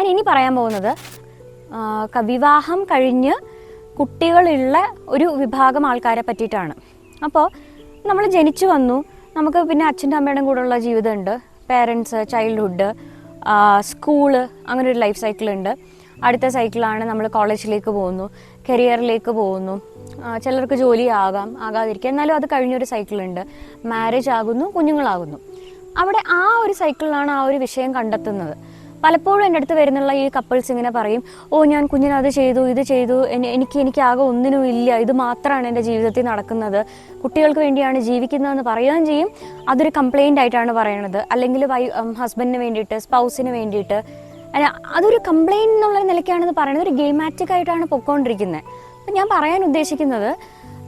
ഞാൻ ഇനി പറയാൻ പോകുന്നത് വിവാഹം കഴിഞ്ഞ് കുട്ടികളുള്ള ഒരു വിഭാഗം ആൾക്കാരെ പറ്റിയിട്ടാണ്. അപ്പോൾ നമ്മൾ ജനിച്ചു വന്നു നമുക്ക് പിന്നെ അച്ഛന്റെ അമ്മയുടെയും കൂടെയുള്ള ജീവിതമുണ്ട്. പേരൻസ് ചൈൽഡ്ഹുഡ് സ്കൂൾ അങ്ങനെ ഒരു ലൈഫ് സൈക്കിൾ ഉണ്ട്. അടുത്ത സൈക്കിളാണ് നമ്മൾ കോളേജിലേക്ക് പോകുന്നു കരിയറിലേക്ക് പോകുന്നു. ചിലർക്ക് ജോലി ആകാം ആകാതിരിക്കാം. എന്നാലും അത് കഴിഞ്ഞൊരു സൈക്കിളുണ്ട് മാരേജ് ആകുന്നു കുഞ്ഞുങ്ങളാകുന്നു. അവിടെ ആ ഒരു സൈക്കിളിലാണ് ആ ഒരു വിഷയം കണ്ടെത്തുന്നത്. പലപ്പോഴും എന്റെ അടുത്ത് വരുന്നുള്ള ഈ കപ്പിൾസ് ഇങ്ങനെ പറയും ഓ ഞാൻ കുഞ്ഞിന് അത് ചെയ്തു ഇത് ചെയ്തു എനി- എനിക്ക് എനിക്ക് ആകെ ഒന്നിനും ഇല്ല ഇത് മാത്രമാണ് എന്റെ ജീവിതത്തിൽ നടക്കുന്നത്. കുട്ടികൾക്ക് വേണ്ടിയാണ് ജീവിക്കുന്നതെന്ന് പറയുകയും ചെയ്യും. അതൊരു കംപ്ലൈന്റ് ആയിട്ടാണ് പറയണത്. അല്ലെങ്കിൽ വൈ ഹസ്ബൻഡിന് വേണ്ടിയിട്ട് സ്പൗസിന് വേണ്ടിയിട്ട്. അതൊരു കംപ്ലൈന്റ് എന്നുള്ള നിലയ്ക്കാണെന്ന് പറയുന്നത് ഒരു ഗെയിമാറ്റിക് ആയിട്ടാണ് പൊക്കോണ്ടിരിക്കുന്നത് അപ്പം ഞാൻ പറയാൻ ഉദ്ദേശിക്കുന്നത്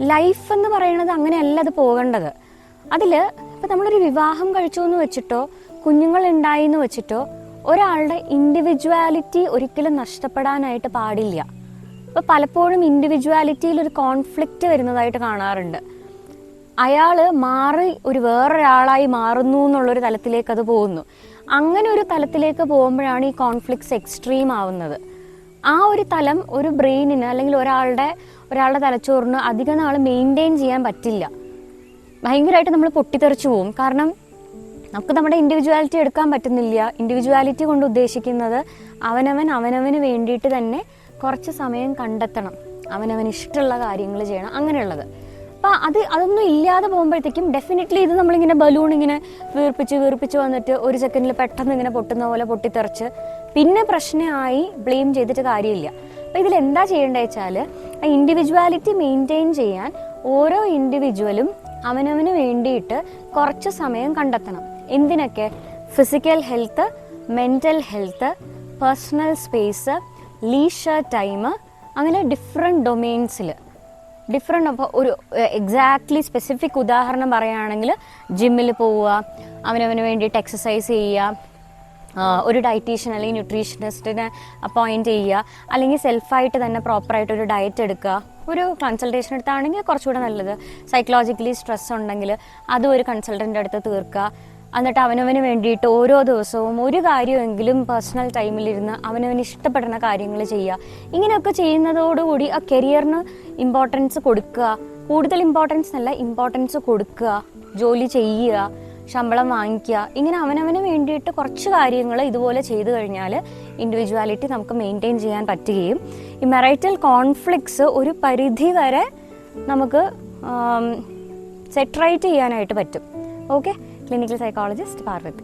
ലൈഫ് എന്ന് പറയുന്നത് അങ്ങനെയല്ല അത് പോകേണ്ടത്. അതിൽ ഇപ്പം നമ്മളൊരു വിവാഹം കഴിച്ചു എന്ന് വെച്ചിട്ടോ കുഞ്ഞുങ്ങൾ ഉണ്ടായി എന്ന് വെച്ചിട്ടോ ഒരാളുടെ ഇൻഡിവിജ്വാലിറ്റി ഒരിക്കലും നഷ്ടപ്പെടാനായിട്ട് പാടില്ല. ഇപ്പം പലപ്പോഴും ഇൻഡിവിജ്വാലിറ്റിയിൽ ഒരു കോൺഫ്ലിക്റ്റ് വരുന്നതായിട്ട് കാണാറുണ്ട്. അയാൾ മാറി ഒരു വേറൊരാളായി മാറുന്നു എന്നുള്ളൊരു തലത്തിലേക്ക് അത് പോകുന്നു. അങ്ങനെ ഒരു തലത്തിലേക്ക് പോകുമ്പോഴാണ് ഈ കോൺഫ്ലിക്ട്സ് എക്സ്ട്രീം ആവുന്നത്. ആ ഒരു തലം ഒരു ബ്രെയിനിന് അല്ലെങ്കിൽ ഒരാളുടെ ഒരാളുടെ തലച്ചോറിന് അധിക നാൾ മെയിന്റെയിൻ ചെയ്യാൻ പറ്റില്ല. ഭയങ്കരമായിട്ട് നമ്മൾ പൊട്ടിത്തെറിച്ചു പോകും കാരണം നമുക്ക് നമ്മുടെ ഇൻഡിവിജ്വാലിറ്റി എടുക്കാൻ പറ്റുന്നില്ല. ഇൻഡിവിജ്വാലിറ്റി കൊണ്ട് ഉദ്ദേശിക്കുന്നത് അവനവൻ അവനവന് വേണ്ടിയിട്ട് തന്നെ കുറച്ച് സമയം കണ്ടെത്തണം. അവനവൻ ഇഷ്ടമുള്ള കാര്യങ്ങൾ ചെയ്യണം. അങ്ങനെയുള്ളത്. അപ്പം അത് അതൊന്നും ഇല്ലാതെ പോകുമ്പോഴത്തേക്കും ഡെഫിനറ്റ്ലി ഇത് നമ്മളിങ്ങനെ ബലൂൺ ഇങ്ങനെ വീർപ്പിച്ച് വീർപ്പിച്ച് വന്നിട്ട് ഒരു സെക്കൻഡിൽ പെട്ടെന്ന് ഇങ്ങനെ പൊട്ടുന്ന പോലെ പൊട്ടിത്തെറിച്ച് പിന്നെ പ്രശ്നമായി ബ്ലെയിം ചെയ്തിട്ട് കാര്യമില്ല. അപ്പം ഇതിൽ എന്താ ചെയ്യേണ്ടത് വെച്ചാൽ ആ ഇൻഡിവിജ്വാലിറ്റി മെയിന്റെയിൻ ചെയ്യാൻ ഓരോ ഇൻഡിവിജ്വലും അവനവന് വേണ്ടിയിട്ട് കുറച്ച് സമയം കണ്ടെത്തണം. എന്തിനൊക്കെ? Physical health mental health personal space leisure time അങ്ങനെ ഡിഫറെന്റ് ഡൊമെയിൻസിൽ ഡിഫറെന്റ് അപ്പോൾ ഒരു എക്സാക്ട്ലി സ്പെസിഫിക് ഉദാഹരണം പറയുകയാണെങ്കിൽ ജിമ്മിൽ പോവുക അവനവന് വേണ്ടിയിട്ട് എക്സസൈസ് ചെയ്യുക ഒരു ഡയറ്റീഷ്യൻ അല്ലെങ്കിൽ ന്യൂട്രീഷനിസ്റ്റിനെ അപ്പോയിന്റ് ചെയ്യുക അല്ലെങ്കിൽ സെൽഫായിട്ട് തന്നെ പ്രോപ്പറായിട്ട് ഒരു ഡയറ്റ് എടുക്കുക ഒരു കൺസൾട്ടേഷൻ എടുത്താണെങ്കിൽ കുറച്ചുകൂടെ നല്ലത്. സൈക്കോളജിക്കലി സ്ട്രെസ് ഉണ്ടെങ്കിൽ അതും ഒരു കൺസൾട്ടന്റെ അടുത്ത് തീർക്കുക. എന്നിട്ട് അവനവന് വേണ്ടിയിട്ട് ഓരോ ദിവസവും ഒരു കാര്യമെങ്കിലും പേഴ്സണൽ ടൈമിലിരുന്ന് അവനവന് ഇഷ്ടപ്പെടുന്ന കാര്യങ്ങൾ ചെയ്യുക. ഇങ്ങനെയൊക്കെ ചെയ്യുന്നതോടുകൂടി ആ കരിയറിന് ഇമ്പോർട്ടൻസ് കൊടുക്കുക. കൂടുതൽ ഇമ്പോർട്ടൻസ് അല്ല ഇമ്പോർട്ടൻസ് കൊടുക്കുക. ജോലി ചെയ്യുക ശമ്പളം വാങ്ങിക്കുക. ഇങ്ങനെ അവനവന് വേണ്ടിയിട്ട് കുറച്ച് കാര്യങ്ങൾ ഇതുപോലെ ചെയ്തു കഴിഞ്ഞാൽ ഇൻഡിവിജ്വാലിറ്റി നമുക്ക് മെയിന്റെയിൻ ചെയ്യാൻ പറ്റുകയും ഈ മെറൈറ്റൽ കോൺഫ്ലിക്ട്സ് ഒരു പരിധി വരെ നമുക്ക് സെറ്ററേറ്റ് ചെയ്യാനായിട്ട് പറ്റും. Okay clinical psychologist Parvathy.